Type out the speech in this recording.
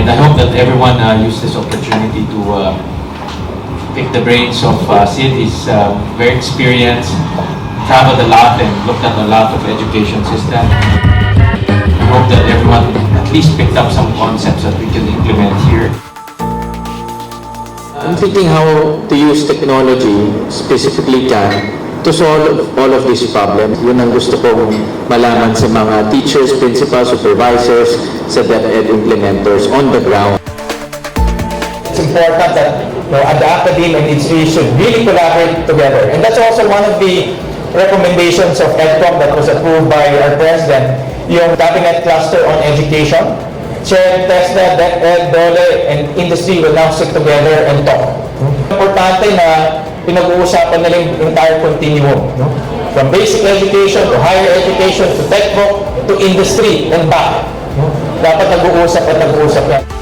And I hope that everyone uh, use this opportunity to uh, pick the brains of uh, Sid. He's uh, very experienced, traveled a lot and looked at a lot of education system. I hope that everyone at least picked up some concepts that we can implement here. I'm thinking how to use technology, specifically CAN, to solve all of these problems. Yun ang gusto kong malaman sa mga teachers, principals, supervisors, sa DepEd implementers on the ground. It's important that you know, the academe and industry should really collaborate together. And that's also one of the recommendations of EDCOM that was approved by our president, yung cabinet cluster on education. Chair TESDA, DepEd, DOLE, and industry will now sit together and talk. Importante na pinag-uusapan nila yung entire continuum. No? From basic education to higher education to tech to industry and back. No? Dapat nag-uusap at nag-uusap yan.